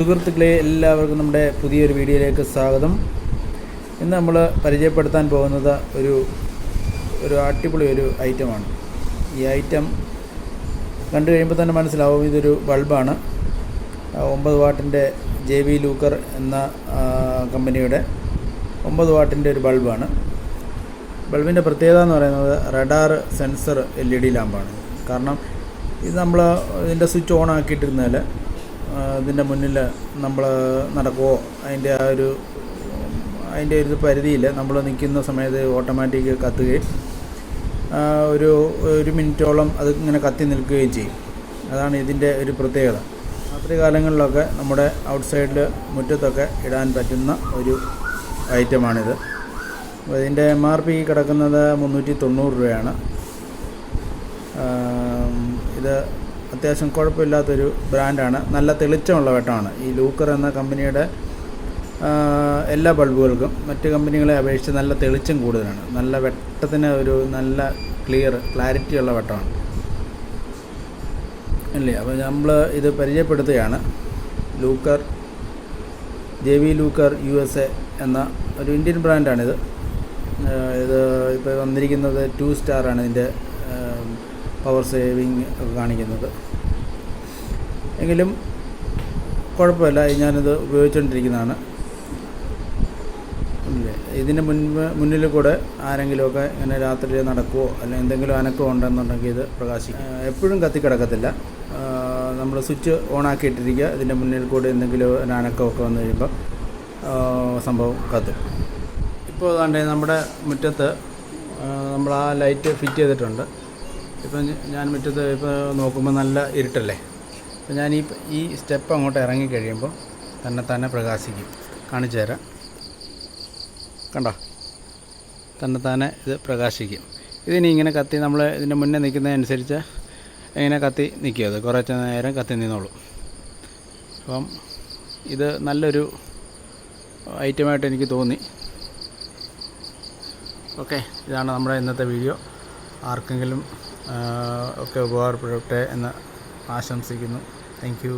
സുഹൃത്തുക്കളെ എല്ലാവർക്കും നമ്മുടെ പുതിയൊരു വീഡിയോയിലേക്ക് സ്വാഗതം. ഇന്ന് നമ്മൾ പരിചയപ്പെടുത്താൻ പോകുന്നത് ഒരു ഒരു അടിപൊളി ഒരു ഐറ്റമാണ്. ഈ ഐറ്റം കണ്ടു കഴിയുമ്പോൾ തന്നെ മനസ്സിലാവും ഇതൊരു ബൾബാണ്. ഒമ്പത് വാട്ടിന്റെ ജെ വി ലൂക്കർ എന്ന കമ്പനിയുടെ ഒമ്പത് വാട്ടിന്റെ ഒരു ബൾബാണ്. ബൾബിന്റെ പ്രത്യേകത എന്ന് പറയുന്നത് radar sensor L E D ലാമ്പാണ്. കാരണം ഇത് നമ്മൾ ഇതിന്റെ സ്വിച്ച് ഓൺ ആക്കിയിട്ടിരുന്നാൽ ഇതിന്റെ മുന്നിൽ നമ്മൾ നടക്കുമോ അതിന്റെ ആ ഒരു അതിന്റെ ഒരു പരിധിയിൽ നമ്മൾ നിൽക്കുന്ന സമയത്ത് ഓട്ടോമാറ്റിക് കത്തുകയും ഒരു ഒരു മിനിറ്റോളം അത് ഇങ്ങനെ കത്തി നിൽക്കുകയും ചെയ്യും. അതാണ് ഇതിന്റെ ഒരു പ്രത്യേകത. രാത്രി കാലങ്ങളിലൊക്കെ നമ്മുടെ ഔട്ട്സൈഡിൽ മുറ്റത്തൊക്കെ ഇടാൻ പറ്റുന്ന ഒരു ഐറ്റമാണിത്. അപ്പോൾ ഇതിന്റെ എം ആർ പി കിടക്കുന്നത് മുന്നൂറ്റി തൊണ്ണൂറ് രൂപയാണ്. ഇത് അത്യാവശ്യം കുഴപ്പമില്ലാത്തൊരു ബ്രാൻഡാണ്. നല്ല തെളിച്ചമുള്ള വെട്ടമാണ് ഈ ലൂക്കർ എന്ന കമ്പനിയുടെ എല്ലാ ബൾബുകൾക്കും മറ്റ് കമ്പനികളെ അപേക്ഷിച്ച് നല്ല തെളിച്ചം കൂടുതലാണ്. നല്ല വെട്ടത്തിന് ഒരു നല്ല ക്ലിയർ ക്ലാരിറ്റി ഉള്ള വെട്ടമാണ് അല്ലേ? അപ്പോൾ നമ്മൾ ഇത് പരിചയപ്പെടുത്തുകയാണ്. Looker J V Looker U S A എന്ന ഒരു ഇന്ത്യൻ ബ്രാൻഡാണിത്. ഇത് ഇപ്പോൾ വന്നിരിക്കുന്നത് ടു സ്റ്റാറാണ് ഇതിന്റെ പവർ സേവിങ് ഒക്കെ കാണിക്കുന്നത്. എങ്കിലും കുഴപ്പമില്ല ഞാനിത് ഉപയോഗിച്ചുകൊണ്ടിരിക്കുന്നതാണ് ഇതിന് മുൻപ് മുന്നിൽ കൂടെ ആരെങ്കിലുമൊക്കെ ഇങ്ങനെ രാത്രി നടക്കുമോ അല്ലെങ്കിൽ എന്തെങ്കിലും അനക്കം ഉണ്ടെന്നുണ്ടെങ്കിൽ ഇത് പ്രകാശിക്കും. എപ്പോഴും കത്തിക്കിടക്കത്തില്ല. നമ്മൾ സ്വിച്ച് ഓൺ ആക്കിയിട്ടിരിക്കുക ഇതിന്റെ മുന്നിൽ കൂടെ എന്തെങ്കിലും അനക്കോ ഒക്കെ വന്നു കഴിയുമ്പോൾ സംഭവം കത്തും. ഇപ്പോൾ അതാണ്ട് നമ്മുടെ മുറ്റത്ത് നമ്മൾ ആ ലൈറ്റ് ഫിറ്റ് ചെയ്തിട്ടുണ്ട്. ഇപ്പം ഞാൻ മുറ്റത്ത് ഇപ്പോൾ നോക്കുമ്പോൾ നല്ല ഇരുട്ടല്ലേ? അപ്പോൾ ഞാൻ ഈ ഈ സ്റ്റെപ്പ് അങ്ങോട്ട് ഇറങ്ങി കഴിയുമ്പോൾ തന്നെ തന്നെ പ്രകാശിക്കും. കാണിച്ചു തരാം. കണ്ടോ? തന്നെ തന്നെ ഇത് പ്രകാശിക്കും. ഇതിനി ഇങ്ങനെ കത്തി നമ്മൾ ഇതിന്റെ മുന്നേ നിൽക്കുന്നതനുസരിച്ച് ഇങ്ങനെ കത്തി നിൽക്കും അത്. കുറച്ച് നേരം കത്തി നിന്നോളും. അപ്പം ഇത് നല്ലൊരു ഐറ്റമായിട്ട് എനിക്ക് തോന്നി. ഓക്കെ ഇതാണ് നമ്മുടെ ഇന്നത്തെ വീഡിയോ. ആർക്കെങ്കിലും ഒക്കെ ഉപകാരപ്പെടട്ടെ എന്ന് ആശംസിക്കുന്നു. താങ്ക്